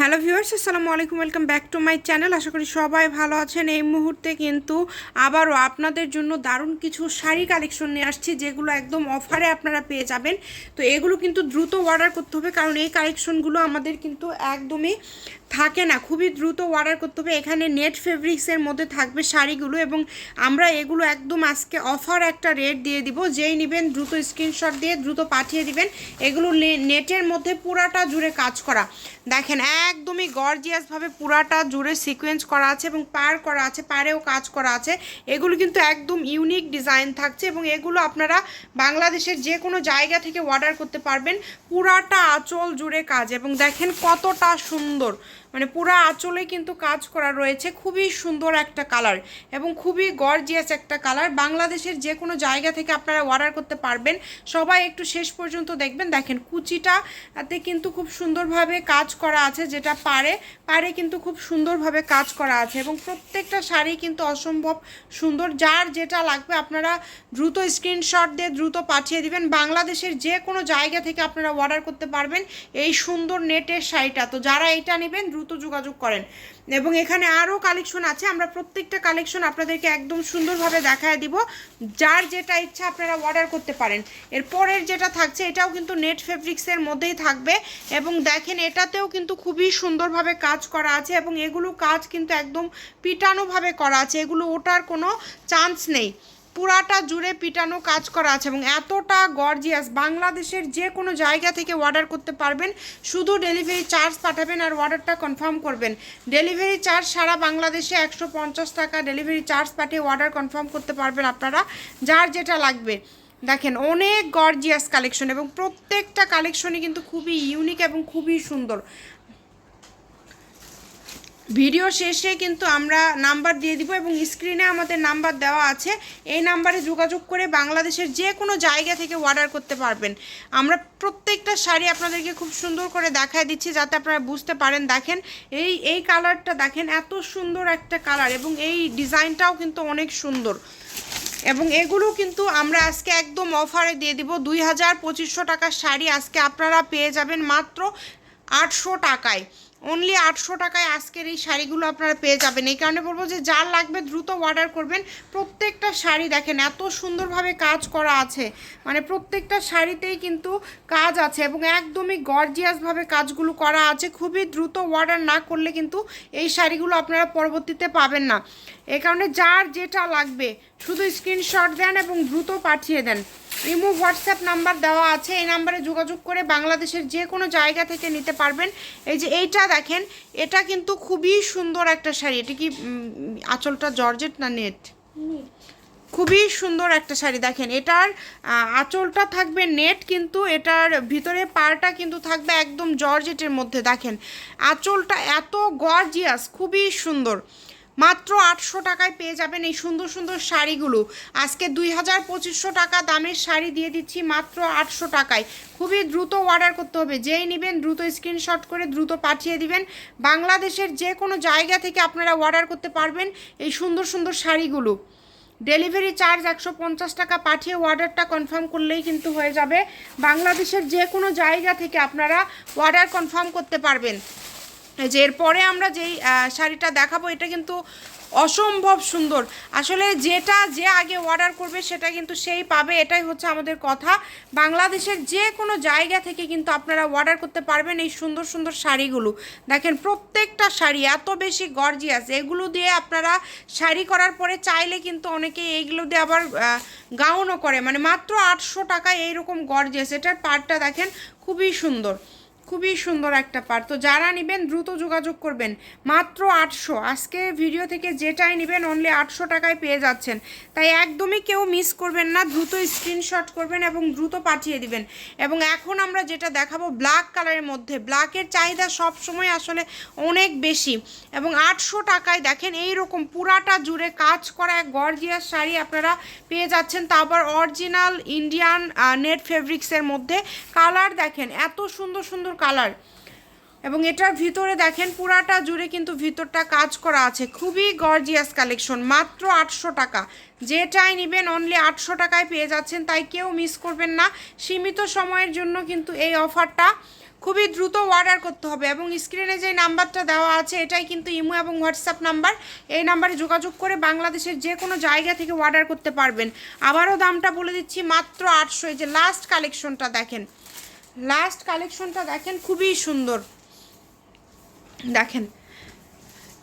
Hello viewers, আসসালামু আলাইকুম, welcome back to my channel. আশা করি সবাই ভালো আছেন। এই মুহূর্তে কিন্তু আবারও আপনাদের জন্য দারুণ কিছু শাড়ি কালেকশন নিয়ে আসছি, যেগুলো একদম অফারে আপনারা পেয়ে যাবেন। তো এগুলো কিন্তু দ্রুত অর্ডার করতে হবে, কারণ এই কালেকশনগুলো আমাদের কিন্তু একদমই থাকে না। খুবই দ্রুত অর্ডার করতে হবে। এখানে নেট ফেব্রিক্সের মধ্যে থাকবে শাড়িগুলো এবং আমরা এগুলো একদম আজকে অফার একটা রেট দিয়ে দিব। যেই নেবেন দ্রুত স্ক্রিনশট দিয়ে দ্রুত পাঠিয়ে দিবেন। এগুলো নেটের মধ্যে পুরাটা জুড়ে কাজ করা। দেখেন, একদমই গর্জিয়াসভাবে পুরাটা জুড়ে সিকোয়েন্স করা আছে এবং পার করা আছে, পারেও কাজ করা আছে। এগুলো কিন্তু একদম ইউনিক ডিজাইন থাকছে এবং এগুলো আপনারা বাংলাদেশের যে কোনো জায়গা থেকে অর্ডার করতে পারবেন। পুরাটা আঁচল জুড়ে কাজ এবং দেখেন কতটা সুন্দর। মানে পুরো আঁচলে কিন্তু কাজ করা রয়েছে। খুবই সুন্দর একটা কালার এবং খুবই গর্জিয়াস একটা কালার বাংলাদেশের যে কোনো জায়গা থেকে আপনারা অর্ডার করতে পারবেন। সবাই একটু শেষ পর্যন্ত দেখবেন। দেখেন কুচিটাতে কিন্তু খুব সুন্দরভাবে কাজ করা আছে যেটা পারে। পারে কিন্তু খুব সুন্দরভাবে কাজ করা আছে এবং প্রত্যেকটা শাড়ি কিন্তু অসম্ভব সুন্দর। যার যেটা লাগবে আপনারা দ্রুত স্ক্রিনশট দিয়ে দ্রুত পাঠিয়ে দিবেন। বাংলাদেশের যে কোনো জায়গা থেকে আপনারা অর্ডার করতে পারবেন এই সুন্দর নেটের শাড়িটা। তো যারা এটা নেবেন দ্রুত যোগাযোগ করেন। এবং এখানে আরও কালেকশন আছে, আমরা প্রত্যেকটা কালেকশন আপনাদেরকে একদম সুন্দরভাবে দেখায় দিব। যার যেটা ইচ্ছা আপনারা অর্ডার করতে পারেন। এর পরের যেটা থাকছে, এটাও কিন্তু নেট ফেব্রিক্সের মধ্যেই থাকবে। এবং দেখেন, এটাতেও কিন্তু খুবই সুন্দরভাবে কাজ করা আছে এবং এগুলো কাজ কিন্তু একদম পিটানোভাবে করা আছে। এগুলো ওটার কোনো চান্স নেই। পুরাটা জুড়ে পিটানো কাজ করা আছে এবং এতটা গর্জিয়াস বাংলাদেশের যে কোনো জায়গা থেকে অর্ডার করতে পারবেন। শুধু ডেলিভারি চার্জ পাঠাবেন আর অর্ডারটা কনফার্ম করবেন। ডেলিভারি চার্জ সারা বাংলাদেশে একশো পঞ্চাশ টাকা ডেলিভারি চার্জ পাঠিয়ে অর্ডার কনফার্ম করতে পারবেন আপনারা, যার যেটা লাগবে। দেখেন, অনেক গর্জিয়াস কালেকশন এবং প্রত্যেকটা কালেকশনই কিন্তু খুবই ইউনিক এবং খুবই সুন্দর। ভিডিও শেষে কিন্তু আমরা নাম্বার দিয়ে দিব এবং স্ক্রিনে আমাদের নাম্বার দেওয়া আছে। এই নাম্বারে যোগাযোগ করে বাংলাদেশের যে কোনো জায়গা থেকে অর্ডার করতে পারবেন। আমরা প্রত্যেকটা শাড়ি আপনাদেরকে খুব সুন্দর করে দেখায় দিচ্ছি যাতে আপনারা বুঝতে পারেন। দেখেন, এই এই কালারটা দেখেন, এত সুন্দর একটা কালার এবং এই ডিজাইনটাও কিন্তু অনেক সুন্দর। এবং এগুলো কিন্তু আমরা আজকে একদম অফারে দিয়ে দিব। দুই হাজার পঁচিশশো টাকার শাড়ি আজকে আপনারা পেয়ে যাবেন মাত্র আটশো টাকায়। অনলি আটশো টাকায় আজকের এই শাড়িগুলো আপনারা পেয়ে যাবেন। এই কারণে বলব যে যার লাগবে দ্রুত অর্ডার করবেন। প্রত্যেকটা শাড়ি দেখেন, এত সুন্দরভাবে কাজ করা আছে। মানে প্রত্যেকটা শাড়িতেই কিন্তু কাজ আছে এবং একদমই গর্জিয়াসভাবে কাজগুলো করা আছে। খুবই দ্রুত অর্ডার না করলে কিন্তু এই শাড়িগুলো আপনারা পরবর্তীতে পাবেন না। এই কারণে যার যেটা লাগবে শুধু স্ক্রিনশট দেন এবং দ্রুত পাঠিয়ে দেন। রিমুভ হোয়াটসঅ্যাপ নাম্বার দেওয়া আছে। এই নাম্বারে যোগাযোগ করে বাংলাদেশের যে কোনো জায়গা থেকে নিতে পারবেন। এই যে এইটা দেখেন এটা কিন্তু খুবই সুন্দর একটা শাড়ি। এটা কি আঁচলটা জর্জেট না নেট? খুবই সুন্দর একটা শাড়ি। দেখেন এটার আঁচলটা থাকবে নেট কিন্তু এটার ভিতরে পাড়টা কিন্তু থাকবে একদম জর্জেটের মধ্যে। দেখেন আঁচলটা এত গর্জিয়াস খুবই সুন্দর। মাত্র আটশো টাকায় পেয়ে যাবেন এই সুন্দর সুন্দর শাড়িগুলো। আজকে দুই হাজার পঁচিশশো টাকা দামের শাড়ি দিয়ে দিচ্ছি মাত্র আটশো টাকায়। খুবই দ্রুত অর্ডার করতে হবে। যেই নেবেন দ্রুত স্ক্রিনশট করে দ্রুত পাঠিয়ে দিবেন। বাংলাদেশের যে কোনো জায়গা থেকে আপনারা অর্ডার করতে পারবেন এই সুন্দর সুন্দর শাড়িগুলো। ডেলিভারি চার্জ একশো পঞ্চাশ টাকা পাঠিয়ে অর্ডারটা কনফার্ম করলেই কিন্তু হয়ে যাবে। বাংলাদেশের যে কোনো জায়গা থেকে আপনারা অর্ডার কনফার্ম করতে পারবেন। যে এরপরে আমরা যেই শাড়িটা দেখাবো, এটা কিন্তু অসম্ভব সুন্দর। আসলে যেটা যে আগে অর্ডার করবে, সেটা কিন্তু সেই পাবে, এটাই হচ্ছে আমাদের কথা। বাংলাদেশের যে কোনো জায়গা থেকে কিন্তু আপনারা অর্ডার করতে পারবেন এই সুন্দর সুন্দর শাড়িগুলো। দেখেন, প্রত্যেকটা শাড়ি এত বেশি গর্জিয়াস এগুলো দিয়ে আপনারা শাড়ি করার পরে চাইলে কিন্তু অনেকে এইগুলো দিয়ে আবার গাউনও করে। মানে মাত্র আটশো টাকায় এইরকম গর্জিয়াস এটার পার্টটা দেখেন, খুবই সুন্দর। খুবই সুন্দর একটা পার তো যারা নেবেন, দ্রুত যোগাযোগ করবেন। মাত্র আটশো। আজকে ভিডিও থেকে যেটাই নেবেন অনলি আটশো টাকায় পেয়ে যাচ্ছেন। তাই একদমই কেউ মিস করবেন না। দ্রুত স্ক্রিনশট করবেন এবং দ্রুত পাঠিয়ে দিবেন। এবং এখন আমরা যেটা দেখাবো ব্ল্যাক কালারের মধ্যে। ব্ল্যাকের চাহিদা সব সময় আসলে অনেক বেশি। এবং আটশো টাকায় দেখেন এই রকম পুরাটা জুড়ে কাজ করা এক গর্জিয়াস শাড়ি আপনারা পেয়ে যাচ্ছেন। তা আবার অরিজিনাল ইন্ডিয়ান নেট ফেব্রিক্সের মধ্যে। কালার দেখেন, এত সুন্দর সুন্দর কালার। এবং এটার ভিতরে দেখেন পুরাটা জুড়ে কিন্তু ভিতরটা কাজ করা আছে। খুবই গর্জিয়াস কালেকশন মাত্র আটশো টাকা। যেটাই নেবেন অনলি আটশো টাকায় পেয়ে যাচ্ছেন, তাই কেউ মিস করবেন না। সীমিত সময়ের জন্য কিন্তু এই অফারটা খুবই দ্রুত অর্ডার করতে হবে। এবং স্ক্রিনে যে নাম্বারটা দেওয়া আছে, এটাই কিন্তু ইমো এবং হোয়াটসঅ্যাপ নাম্বার। এই নাম্বারে যোগাযোগ করে বাংলাদেশের যে কোনো জায়গা থেকে অর্ডার করতে পারবেন। আবারও দামটা বলে দিচ্ছি, মাত্র আটশো। এই যে লাস্ট কালেকশনটা দেখেন। লাস্ট কালেকশনটা দেখেন খুবই সুন্দর। দেখেন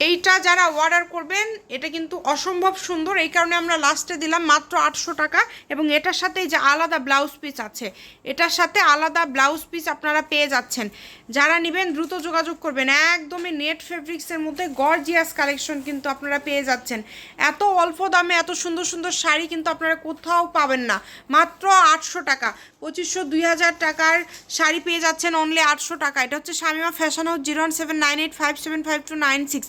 এইটা যারা অর্ডার করবেন, এটা কিন্তু অসম্ভব সুন্দর। এই কারণে আমরা লাস্টে দিলাম মাত্র আটশো টাকা এবং এটার সাথে যে আলাদা ব্লাউজ পিস আছে, এটার সাথে আলাদা ব্লাউজ পিস আপনারা পেয়ে যাচ্ছেন। যারা নেবেন, দ্রুত যোগাযোগ করবেন। একদমই নেট ফেব্রিক্সের মধ্যে গর্জিয়াস কালেকশন কিন্তু আপনারা পেয়ে যাচ্ছেন। এত অল্প দামে এত সুন্দর সুন্দর শাড়ি কিন্তু আপনারা কোথাও পাবেন না। মাত্র আটশো টাকা। পঁচিশশো, দুই হাজার টাকার শাড়ি পেয়ে যাচ্ছেন অনলি আটশো টাকা। এটা হচ্ছে Shamima fashion house zero one seven nine eight five seven five two nine six